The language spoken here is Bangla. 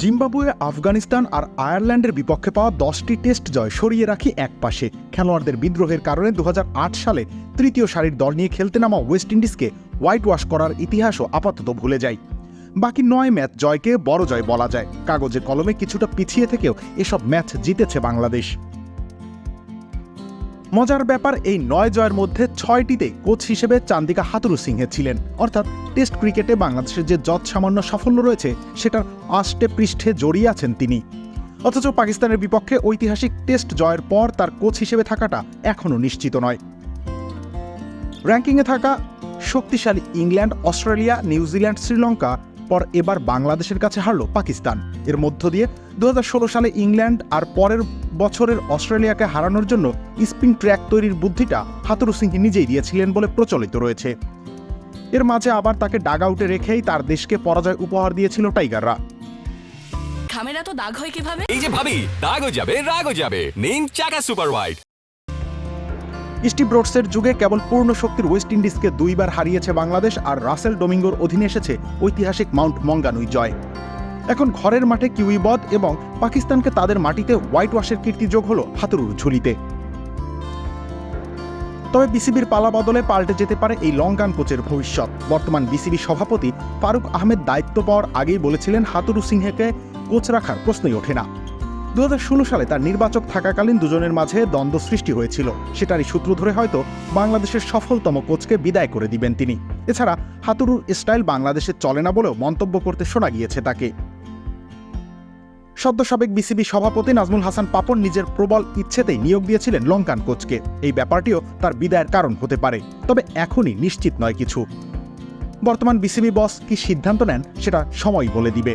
জিম্বাবুয়ে, আফগানিস্তান আর আয়ারল্যান্ডের বিপক্ষে পাওয়া দশটি টেস্ট জয় সরিয়ে রাখি এক পাশে খেলোয়াড়দের বিদ্রোহের কারণে দু হাজার আট সালে তৃতীয় সারির দল নিয়ে খেলতে নামা ওয়েস্ট ইন্ডিজকে হোয়াইট ওয়াশ করার ইতিহাসও আপাতত ভুলে যায় বাকি নয় ম্যাচ জয়কে বড় জয় বলা যায়। কাগজে কলমে কিছুটা পিছিয়ে থেকেও এসব ম্যাচ জিতেছে বাংলাদেশ। মজার ব্যাপার, এই নয় জয়ের মধ্যে ছয়টিতে কোচ হিসেবে চান্দিকা হাতুরু সিংহে ছিলেন। অর্থাৎ টেস্ট ক্রিকেটে বাংলাদেশের যে যৎ সামান্য সাফল্য রয়েছে, সেটার আষ্টে পৃষ্ঠে জড়িয়ে আছেন তিনি। অথচ পাকিস্তানের বিপক্ষে ঐতিহাসিক টেস্ট জয়ের পর তার কোচ হিসেবে থাকাটা এখনও নিশ্চিত নয়। র্যাঙ্কিংয়ে থাকা শক্তিশালী ইংল্যান্ড, অস্ট্রেলিয়া, নিউজিল্যান্ড, শ্রীলঙ্কা পর এবার বাংলাদেশের কাছে হারল পাকিস্তান। এর মধ্য দিয়ে দুহাজার ষোলো সালে ইংল্যান্ড আর পরের বছরের অস্ট্রেলিয়াকে হারানোর জন্য স্পিন ট্র্যাক তৈরির বুদ্ধিটা হাতুরু সিংহ নিজেই দিয়েছিলেন বলে প্রচলিত রয়েছে। এর মাঝে আবার তাকে ডাগ আউটে রেখেই তার দেশকে পরাজয় উপহার দিয়েছিল টাইগাররা। খামেরা তো দাগ হয় কীভাবে? এই যে ভাবি দাগও যাবে রাগও যাবে। নিন চাকা সুপার হোয়াইট স্টিভ ব্রোডসের যুগে কেবল পূর্ণ শক্তির ওয়েস্ট ইন্ডিজকে দুইবার হারিয়েছে বাংলাদেশ আর রাসেল ডোমিঙ্গোর অধীনে এসেছে ঐতিহাসিক মাউন্ট মঙ্গানুই জয়। এখন ঘরের মাঠে কিউইবদ এবং পাকিস্তানকে তাদের মাটিতে হোয়াইট ওয়াশের কীর্তি যোগ হল হাতুরুর ঝুলিতে। তবে বিসিবির পালা বদলে পাল্টে যেতে পারে এই লঙ্কান কোচের ভবিষ্যৎ। বর্তমান বিসিবি সভাপতি ফারুক আহমেদ দায়িত্ব পাওয়ার আগেই বলেছিলেন হাতুরু সিংহেকে কোচ রাখার প্রশ্নই ওঠে না। দু হাজার ষোলো সালে তার নির্বাচক থাকাকালীন দুজনের মাঝে দ্বন্দ্ব সৃষ্টি হয়েছিল। সেটারই সূত্র ধরে হয়তো বাংলাদেশের সফলতম কোচকে বিদায় করে দিবেন তিনি। এছাড়া হাতুরুর স্টাইল বাংলাদেশে চলে না বলেও মন্তব্য করতে শোনা গিয়েছে তাকে। সদ্য সাবেক বিসিবি সভাপতি নাজমুল হাসান পাপন নিজের প্রবল ইচ্ছেতেই নিয়োগ দিয়েছিলেন লঙ্কান কোচকে। এই ব্যাপারটিও তার বিদায়ের কারণ হতে পারে, তবে এখনই নিশ্চিত নয় কিছু। বর্তমান বিসিবি বস কি সিদ্ধান্ত নেন, সেটা সময় বলে দিবে।